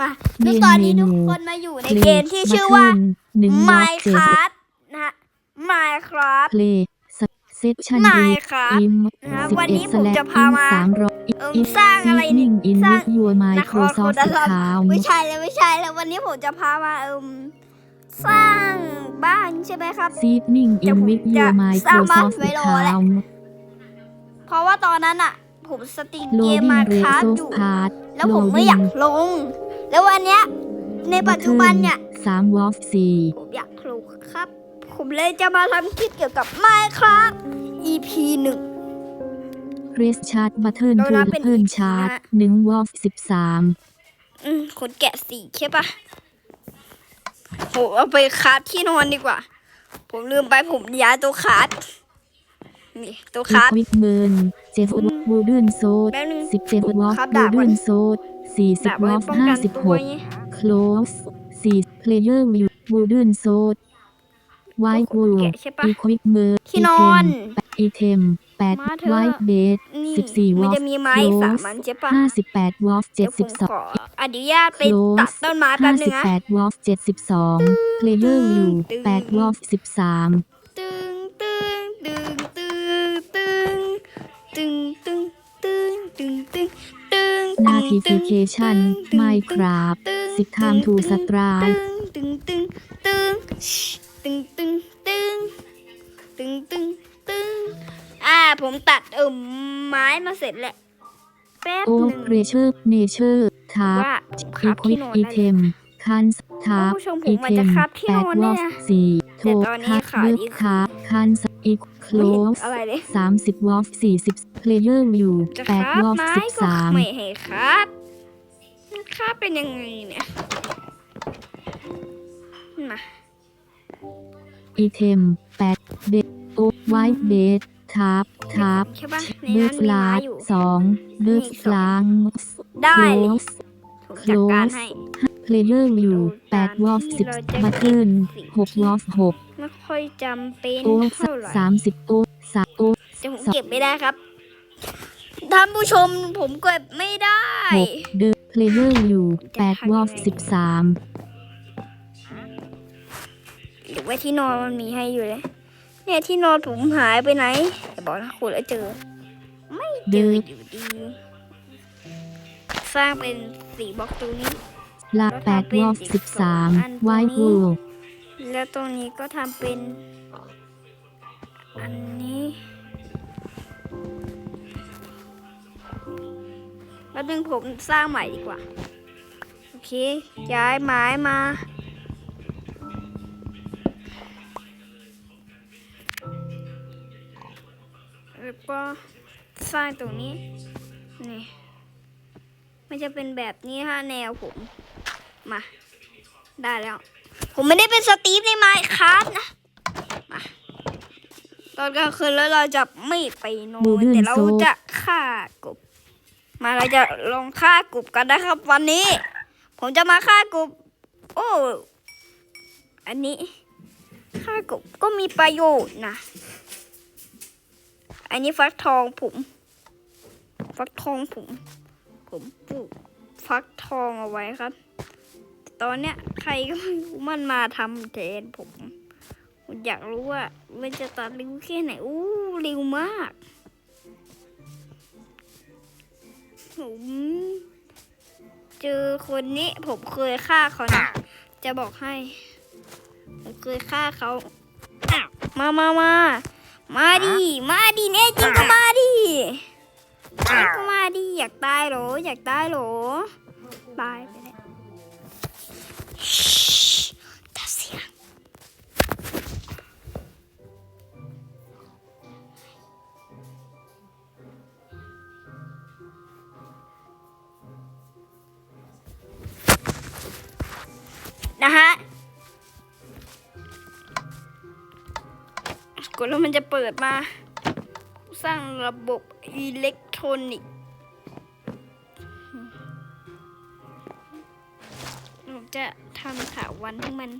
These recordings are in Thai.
มาซึ่งตอนนี้ทุกคนมาอยู่ในเกมที่ชื่อว่าหนึ่ง Minecraft นะฮะ Minecraft เพลย์เซสชั่น Minecraft อิมนะครับสิบวันเอ็นี้ดผมจะพามาสามร้อยเอิ่มสร้างอะไรนิ่งอินสวิร้างดยูไมนโคครรซอโคฟท์ดาสซัมคาวไม่ใช่แล้วไม่ใช่แล้ววันนี้ผมจะพามาเอิมสร้างบ้านใช่ไหมครับซีดนิ่งอินวิดยูไมโครซอฟท์สคาวเพราะว่าตอนนั้นอะผมสตรีมโลเกมดิ้งมาเรคราฟโซอยู่พาร์ทแล้วผมไม่อยากลง แล้ววันเนี้ยในปัจจุบันเนี่ย สามวอฟสี่ผมอยากลงครับ ผมเลยจะมาทำคลิปเกี่ยวกับ Minecraft EP หนึ่ง คริสชาร์ตบัตเทิลเราทูนับเป็นเทิลชาร์ตหนึ่งวอฟสิบสามอืมขนแกะสีใช่ปะโหเอาไปคราฟที่นอนดีกว่า ผมลืมไปผมย้ายตัวคราฟนี่ตัวคราฟวิกเบิร์นเจฟวูดนโซดแป๊บนึงสิบเจ็ดวอฟครับวูดาบก่ดอนนโซด สี่สิบลบห้าสิบหก close สี่ player view wooden sword white wool equipment ที่นอน item แปด white bed สิบสี่วอลห้าสิบแปดวอลเจ็ดสิบสองอนุญาตไปตัดต้นไม้แป๊บนึงนะห้าสิบแปดวอลเจ็ดสิบสอง player view แปดวอลสิบสาม ง notification Minecraft สิบ time to strike ตึงตึงตึงตึงตึงตึงตึงตึงตึงอ่าผมตัดเอิ่มไม้มาเสร็จแล้วแป๊บโอ้หนึ่ง creature nature ทับว่าครับที่ equip นอนได้เลย item คันทับผู้ชมผมอาจจะ item ครับที่แปนดอนวเนี่อยฟสี่ โทรคัสเลือกคาคันสอีกโคลสสามสิบวอลฟสี่สิบเพลเยอร์วิวแปดวอฟสิบสามไม่ให้คับค่าเป็นยังไงเนี่ยมาอีเทมแปดเดโอไวเดททับทับเบิร์ฟลาสองเบิร์ฟลางโคลสโคลส ดการให้ player view แปดวอฟสิบ button หกวอฟหกไม่ค่อยจำเป็นโอ้เท่าไหร่สามสิบโอ้สามโอ้แต่ผมเก็บไม่ได้ครับท่านผู้ชมผมเก็บไม่ได้หกเดอะเพลเยอร์อยู่แปดวอฟสิบสามหรือว่าที่นอนมันมีให้อยู่เลยเนี่ยที่นอนผมหายไปไหนอย่าบอกนะคุณแล้วเจอ ไม่เจออยู่ดี สร้างเป็นสีบล็อกตรงนี้ ลาแปดวอฟสิบสามไวท์วูแล้วตรงนี้ก็ทำเป็น อันนี้แล้วนึงผมสร้างใหม่ดีกว่า โอเค ย้ายไม้มา แล้วก็สร้างตรงนี้ นี่ มันจะเป็นแบบนี้ฮะแนวผม มา ได้แล้ว ผมไม่ได้เป็นสตีฟในไมค์ครับนะ มาตอนกลางคืนแล้วเราจะไม่ไปนอนแต่เราจะฆ่ากบ มาเราจะลองฆ่ากบกันนะครับ วันนี้ ผมจะมาฆ่ากบ โอ้ อันนี้ฆ่ากบก็มีประโยชน์นะ อันนี้ฟักทองผม ฟักทองผม ผมปลูกฟักทองเอาไว้ครับ ตอนเนี้ยใครก็ไม่รู้มันมาทำแทนผมผมอยากรู้ว่ามันจะตัดเร็วแค่ไหนอู้เร็วมากผมเจอคนนี้ผมเคยฆ่าเขานะจะบอกให้ ผมเคยฆ่าเขาอ้าวมามามามาดิมาดิแน่จริงก็มาดิก็มาดิอยากตายเหรอ อยากตายเหรอตายไป นะฮะกดแล้วมันจะเปิดมา สร้างระบบอิเล็กทรอนิกส์ผมจะทำถาวันให้มัน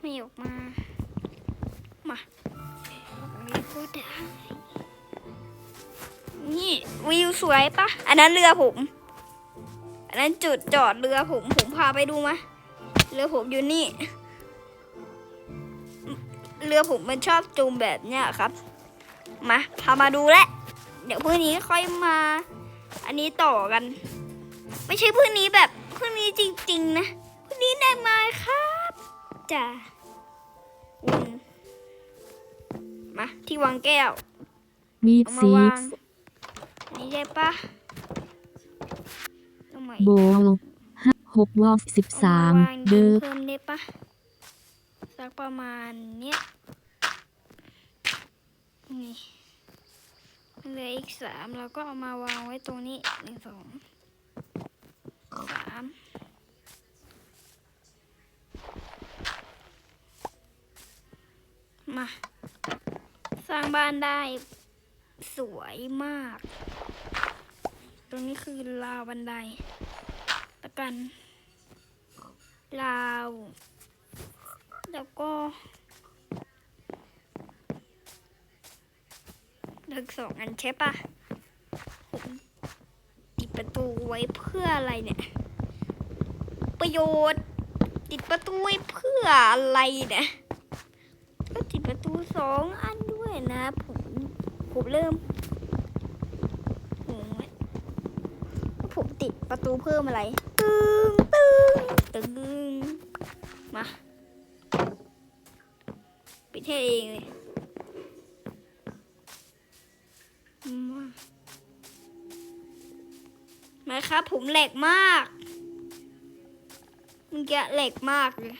ไม่ออกมา มาวิวก็ได้นี่วิวสวยปะ อันนั้นเรือผม อันนั้นจุดจอดเรือผม ผมพาไปดูมา เรือผมอยู่นี่ เรือผมมันชอบจูมแบบเนี้ยครับ มาพามาดูแหละ เดี๋ยวพรุ่งนี้ค่อยมา อันนี้ต่อกัน ไม่ใช่พรุ่งนี้แบบพรุ่งนี้จริง ๆ นะพรุ่งนี้ได้มาครับจ้ะวนมาที่วางแก้ว มีดเอามาซีวาฟงอันนี้ได้ปะตรงไหน โบล ห้าหกวอลสิบสามเอวงเดิร์เพิ่มได้ปะสักประมาณเนี้ยนี่เหลืออีกสามเราก็เอามาวางไว้ตรงนี้หนึ่งสองสามมา สร้างบ้านได้สวยมาก ตรงนี้คือราวบันไดตะกัน ลาว แล้วก็เลือกสองอันใช่ปะติดประตูไว้เพื่ออะไรเนี่ย ประโยชน์ ติดประตูไว้เพื่ออะไรเนี่ยก็ติดประตูสองอันด้วยนะ ผมผมเริ่มผมติดประตูเพิ่มอะไร ตึงมาปิดให้เองเลยมามครับผมแหลกมากมึงแกแหลกมากเลย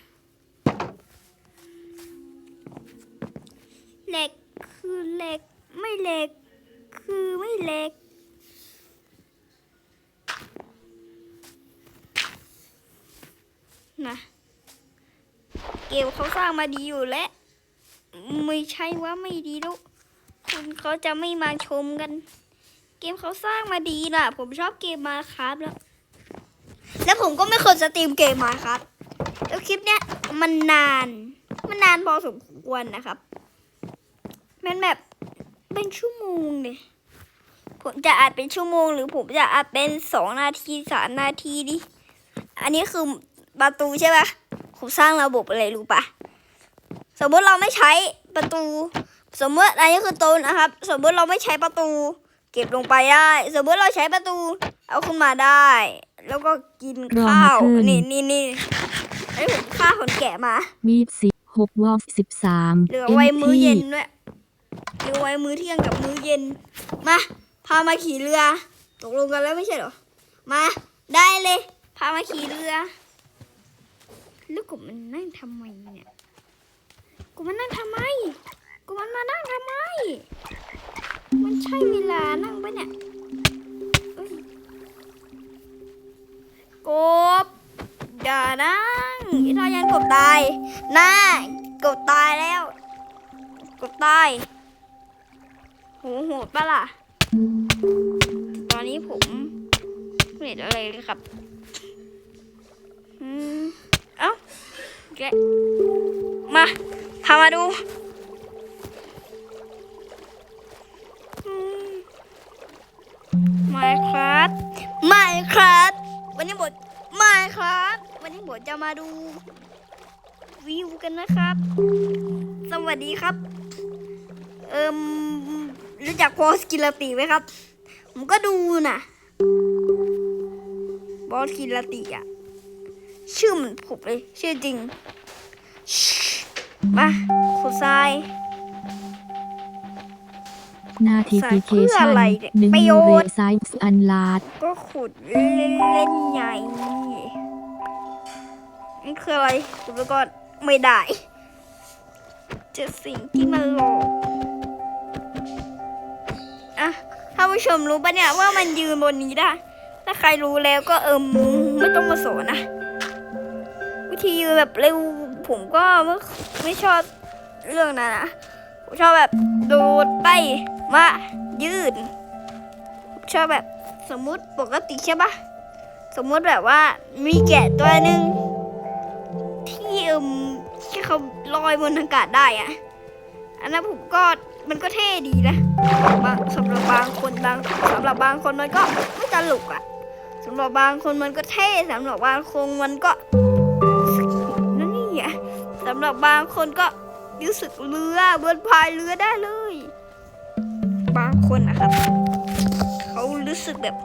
มาดีอยู่แล้วไม่ใช่ว่าไม่ดีลูกคุณเขาจะไม่มาชมกัน เกมเขาสร้างมาดีน่ะ ผมชอบเกมมาครับแล้ว แล้วผมก็ไม่เคยสตรีมเกมมาครับ แล้วคลิปเนี้ยมันนาน มันนานพอสมควรนะครับ มันแบบเป็นชั่วโมงเลยผมจะอัดเป็นชั่วโมง หรือผมจะอัดเป็นสองนาทีสามนาทีดิ อันนี้คือประตูใช่ปะผมสร้างระบบอะไรรู้ปะ สมมติเราไม่ใช้ประตู สมมติอันนี้คือโต๊ะนะครับ สมมติเราไม่ใช้ประตู เก็บลงไปได้ สมมติเราใช้ประตู เอาขึ้นมาได้ แล้วก็กินข้าวนี่นี่นี่ไอ้ผมฆ่าคนแก่มา มีดซีหกวอลสิบสามเหลือไว้มื้อเย็นด้วยเหลือไว้มื้อเที่ยงกับมื้อเย็น มา พามาขี่เรือ ตกลงกันแล้วไม่ใช่เหรอ มา ได้เลย พามาขี่เรือแล้วกูมันนั่งทำไมเนี่ย กูมันนั่งทำไม กูมันมานั่งทำไม มันใช่เวลานั่งปะเนี่ยกบอย่านั่งถ้ายันกบตายน่ากบตายแล้ว กบตายโหโหดปะล่ะ ตอนนี้ผมเห็นอะไรเลยครับ อืม เอ้าแกมา พามาดูมาครับมาครับ วันนี้บทมาครับ วันนี้บทจะมาดูวิวกันนะครับ สวัสดีครับ เอิมรู้จักพอสกิลติไหมครับ ผมก็ดูนะบอสกิลติอะชื่อเหมือนผมเลย ชื่อจริง มาขุดทราย นาทีฟิเคเพื่อชันอะไรเนี่ยหนึ่งประโยเรชน์ ไซส์อันลาด ก็ขุดเล่นๆใหญ่นี่คืออะไรขุดไปก่อนไม่ได้ เจอสิ่งที่มันหลอกอะท่านผู้ชมรู้ปะเนี่ยว่ามันยืนบนนี้ได้ ถ้าใครรู้แล้วก็เอิมไม่ต้องมาสอนนะ วิธียืนแบบเร็วผมก็ไม่ ไม่ชอบเรื่องนั้นนะผมชอบแบบโดดไปมายืดชอบแบบสมมุติปกติใช่ปะสมมุติแบบว่ามีแกะตัวหนึ่งที่เอิมที่เขาลอยบนอากาศได้อะอันนั้นผมก็มันก็เท่ดีนะบางสำหรับบางคนบางสำหรับบางคนมันก็ไม่ตลกอะสำหรับบางคนมันก็เท่สำหรับบางคนมันก็ สำหรับบางคนก็รู้สึกเรือเบือนพายเรือได้เลย บางคนนะครับ เขารู้สึกแบบ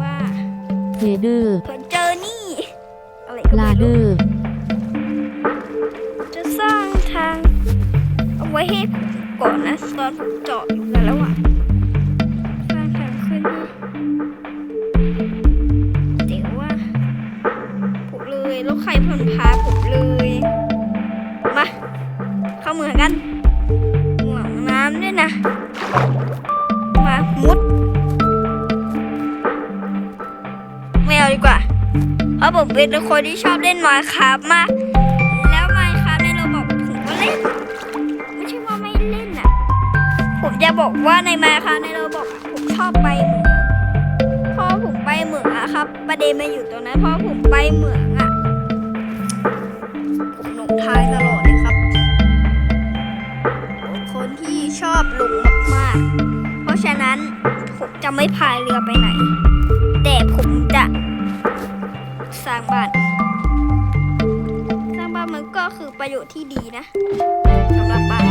ว่าเทเดอร์เพิ่นเจอนี่อะไรก็ลาไม่เดอรู้ร์จะสร้างทาง เอาไว้ให้ผมก่อนนะตอนผมเจาะอยู่กันแล้วอะ มา มุดไม่เอาดีกว่า เพราะผมเป็นคนที่ชอบเล่นมาคาบมาก แล้วมายคาบในเราบอกผมก็เล่น ไม่ใช่ว่าไม่เล่นอะ ผมจะบอกว่าในมายคาในเราบอกผมชอบไปเหมืองพอผมไปเหมืองอะครับ ประเด็นมาอยู่ตรงนั้นพอผมไปเหมือง ฉะนั้นผมจะไม่พายเรือไปไหน แต่ผมจะ สร้างบ้าน สร้างบ้านมันก็คือประโยชน์ที่ดีนะสำหรับบ้าน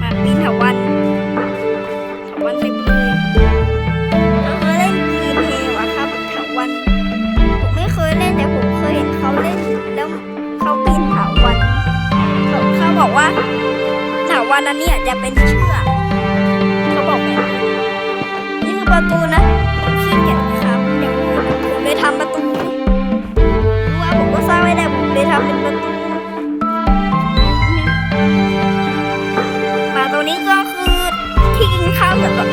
มาปีนถาวันถาวันเต็มเลยเราเคยเล่นกรีนเฮลอะครับเถาวัน ผมไม่เคยเล่นแต่ผมเคยเห็นเขาเล่นแล้วเขาปีนถาวันเขาบอกว่า วันนั้นเนี่ยจะเป็นเชือกเขาบอกแบบนี้นี่คือประตูนะผมขี้เกียจครับเดี๋ยวผมเลยทำประตูรู้ว่าผมก็สร้างไม่ได้ผมเลยทำเป็นประตูมาตรงนี้ก็คือที่กินข้าวสำหรับ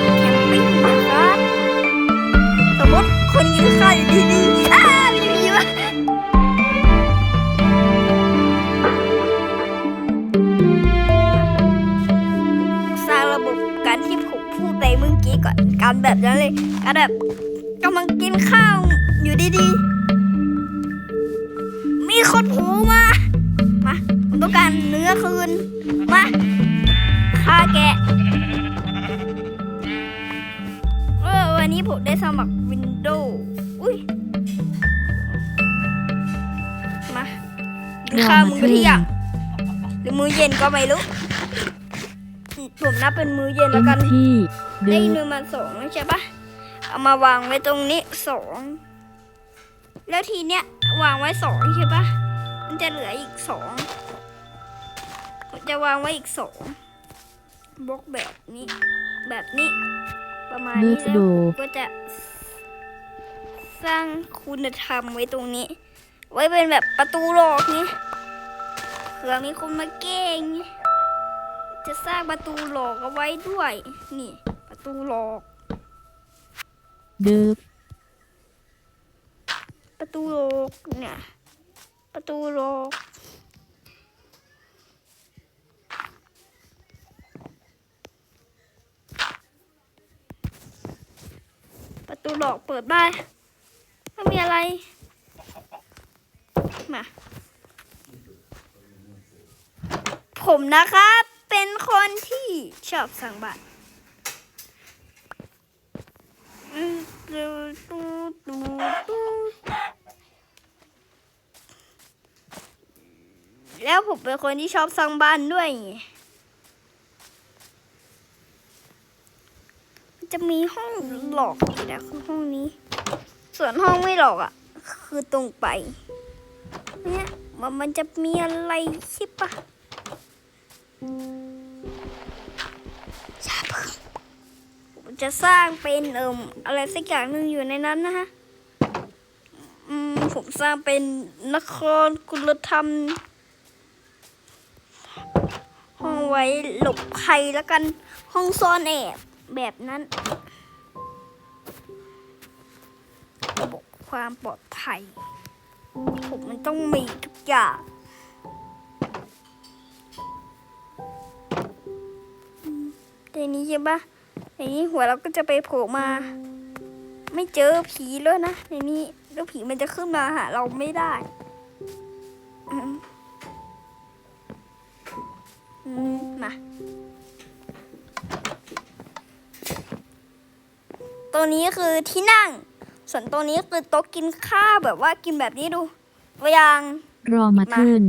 ก็ไม่รู้ ผมนับเป็นมื้อเย็นเอ็แล้วมกันที่เดได้อเนื้อมาสองแล้วใช่ปะเอามาวางไว้ตรงนี้สองแล้วทีเนี้ยวางไว้สองใช่ปะมันจะเหลืออีกสองผมจะวางไว้อีกสองบล็อกแบบนี้ แบบนี้ ประมาณเบินี้ร์ดแล้โดวก็จะ สร้างคุณธรรมไว้ตรงนี้ ไว้เป็นแบบประตูหลอกนี้เผื่อมีคนมาแกล้งนี้จะสร้างประตูหลอกเอาไว้ด้วย นี่ ประตูหลอกเดอประตูโลกเนี่ย ประตูโลกประตูหลอกเปิดได้ไม่มีอะไร มา ผมนะครับ เป็นคนที่ชอบสั่งบัตรอืมตูตูตูตูแล้วผมเป็นคนที่ชอบสร้างบ้านด้วย จะมีห้องหลอกอีกนะคือห้องนี้ ส่วนห้องไม่หลอกอะ คือตรงไป เนี่ยมันมันจะมีอะไรใช่ปะ จะสร้างเป็นเอิมอะไรสักอย่างหนึ่งอยู่ในนั้นนะฮะอืมผมสร้างเป็นนครกุลธรรม ห้องไว้หลบภัยแล้วกัน ห้องซ่อนแอบแบบนั้น ระบบความปลอดภัย ผมมันต้องมีทุกอย่าง แต่นี้ใช่ปะในนี้หัวเราก็จะไปโผล่มา ไม่เจอผีเลยนะในนี้แล้วผีมันจะขึ้นมาหาเราไม่ได้อืมอืมมาตัวนี้คือที่นั่ง ส่วนตัวนี้คือโต๊ะกินข้าวแบบว่ากินแบบนี้ดูตัวอย่างรอมาขึ้น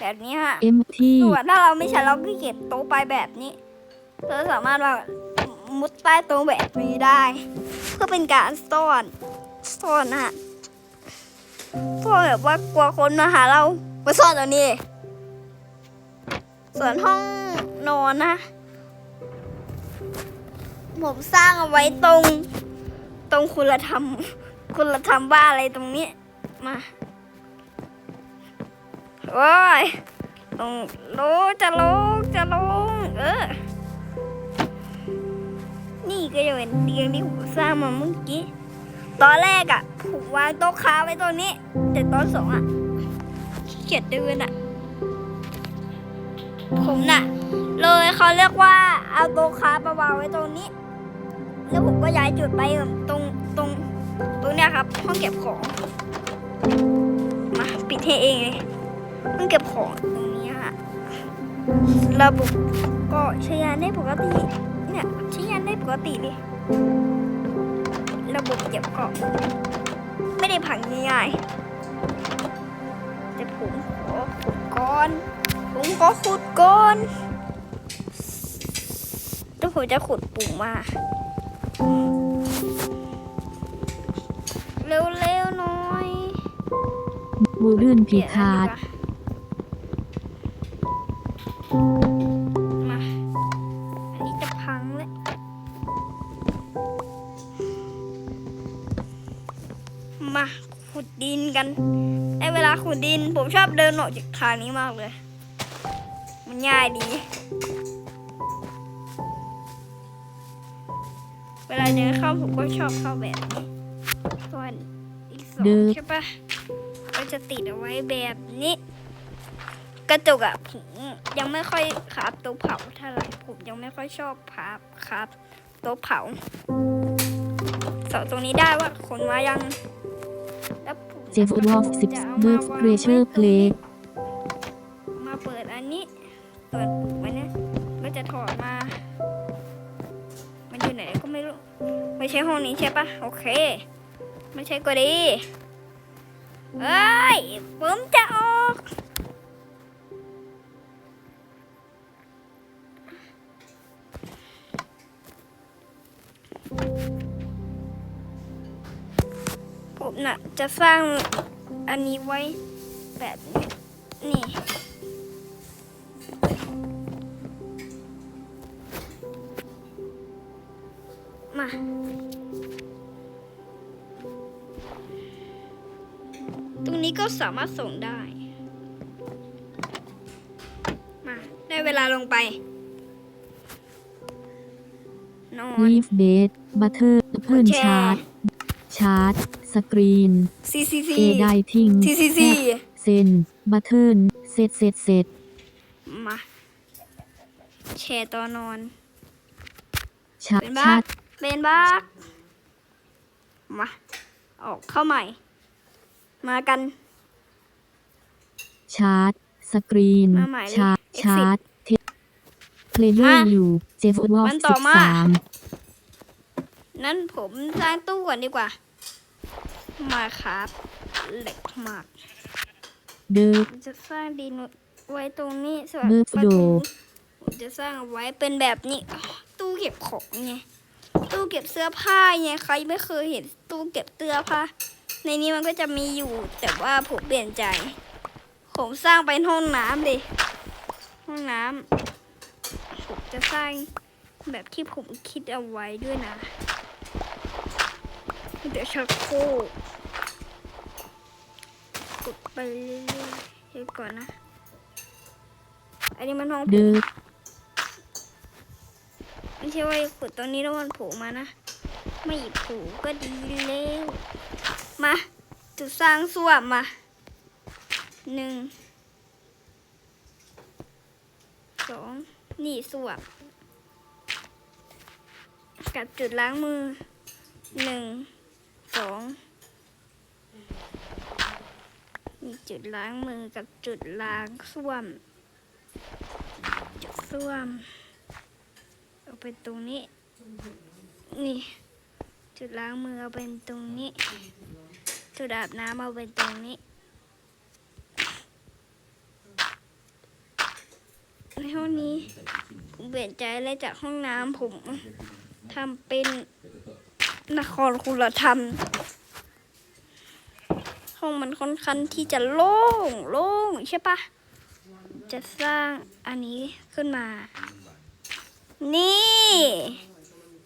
แบบนี้ฮะเอ็มที่ส่วนถ้าเราไม่ใช่เราก็เก็บโต๊ะไปแบบนี้ เราสามารถว่ามุดใต้โต๊ะแบบนี้ได้ เพื่อเป็นการซ่อนซ่อนนะฮะซ่อนแบบว่ากลัวคนมาหาเราไปซ่อนตรงนี้ ส่วนห้องนอนนะ ผมสร้างเอาไว้ตรง ตรงคุณธรรมคุณธรรมบ้าอะไรตรงนี้มาโอ้ยลงลงจะลงจะลงเออ นี่ก็จะเป็นเตียงที่ผมสร้างมาเมื่อกี้ ตอนแรกอะ่ะผมวางโต๊ะค้าไว้ตรงนี้ แต่ตอนสองอะ่ะขี้เกียจเดินอะ่ะ ผมน่ะ เลยเขาเรียกว่าเอาโต๊ะค้ามาวางไว้ตรงนี้ แล้วผมก็ย้ายจุดไปตรงตรงตรงเนี้ยครับ ห้องเก็บของ มาปิดให้เองเลยห้องเก็บของตรงนี้ค่ะระบบก็ใช้งานได้ปกติ กติเลยระบบเก็บของไม่ได้พังง่ายๆแต่ผมขอขุดก่อน ผมก็ขุดก่อนแล้วผมจะขุดปุ่มมา เร็วๆหน่อยบูรื่นเปพิลี่ยนอันคานี้ด ดินกันได้เวลาขุดดิน ผมชอบเดินออกจากทางนี้มากเลย มันง่ายดี เวลาเดินเข้าผมก็ชอบเข้าแบบนี้ส่วนอีกสองใช่ปะก็จะติดเอาไว้แบบนี้ กระจกอะผมยังไม่ค่อยขาบโต๊ะเผาเท่าไหร่ผมยังไม่ค่อยชอบพับครับโต๊ะเผาเสาตรงนี้ได้ว่าคนมายังแล้วผม เจฟวอฟสิบเบิร์ฟเรเชอร์เพลย์มาเปิดอันนี้ เปิดปุ่มไว้นี่ยก็จะถอดมา มันอยู่ไหนก็ไม่รู้ ไม่ใช่ห้องนี้ใช่ปะโอเค ไม่ใช่ก็ดีเอ้ยผมจะออก จะสร้างอันนี้ไว้แบบนี้นี่มา ตรงนี้ก็สามารถส่งได้ มา ได้เวลาลงไป นอน ลีฟเบสบัตเตอร์เพิ่นแชร์ชาร์จ ชาร์จ สกรีน ซีซีซีเอไดทิงซีซีซีเซนบัตเทิลเซตเซตเซตมาแชร์ตอนนอนชาเป็นชาบ้าร์จเป็นบ้ามา ออกเข้าใหม่ มากัน ชาร์จสกรีนมาใหม่เลยชาร์จ Exit ชาร์จเทเพลเยออะร์อยู่เจฟวอฟวันต่สิอบมา สามนั้นผมสร้างตู้ก่อนดีกว่า มาครับ เหล็กมากเดิร์ผมจะสร้างดินไว้ตรงนี้ส่วนเบิร์ฟประโดตูผมจะสร้างเอาไว้เป็นแบบนี้อ้าวตู้เก็บของไง ตู้เก็บเสื้อผ้าไงใครไม่เคยเห็นตู้เก็บเสื้อผ้า ในนี้มันก็จะมีอยู่ แต่ว่าผมเปลี่ยนใจ ผมสร้างเป็นห้องน้ำเลยห้องน้ำผมจะสร้างแบบที่ผมคิดเอาไว้ด้วยนะ เดี๋ยวชักโครกกดไปเรื่อยๆเดี๋ยวก่อนนะ อันนี้มันห้องเดิร์ไม่ใช่ว่าขุดตรงนี้แล้วมันโผล่มานะ ไม่โผล่ก็ดีแล้วมา จุดสร้างส่วมมาหนึ่งสองนี่ส่วมกับจุดล้างมือหนึ่ง สองมีจุดล้างมือกับจุดล้างส้วม จุดส้วมเอาไปตรงนี้ นี่ จุดล้างมือเอาเป็นตรงนี้ จุดอาบน้ำเอาเป็นตรงนี้ ในห้องนี้ผมเปลี่ยนใจเลยจากห้องน้ำผมทำเป็น นครคุณธรรม ห้องมันค่อนข้างที่จะโล่งโล่งใช่ปะจะสร้างอันนี้ขึ้นมา นี่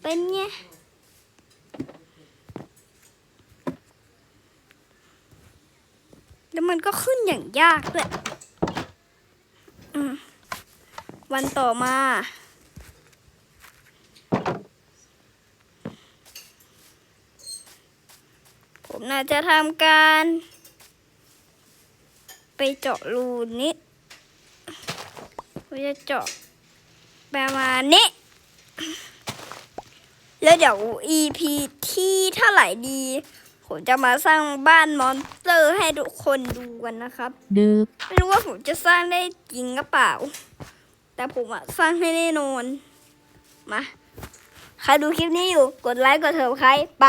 เป็นไงแล้วมันก็ขึ้นอย่างยากด้วยอืมวันต่อมา ผมน่าจะทำการ ไปเจาะรูนี้ผมจะเจาะประมาณนี้ แล้วเดี๋ยว EP ที่เท่าไหร่ดี ผมจะมาสร้างบ้านมอนสเตอร์ให้ทุกคนดูกันนะครับเดิบไม่รู้ว่าผมจะสร้างได้จริงหรือเปล่า แต่ผมอะสร้างให้แน่นอน มา ใครดูคลิปนี้อยู่ กดไลค์ กดเถอะใครไป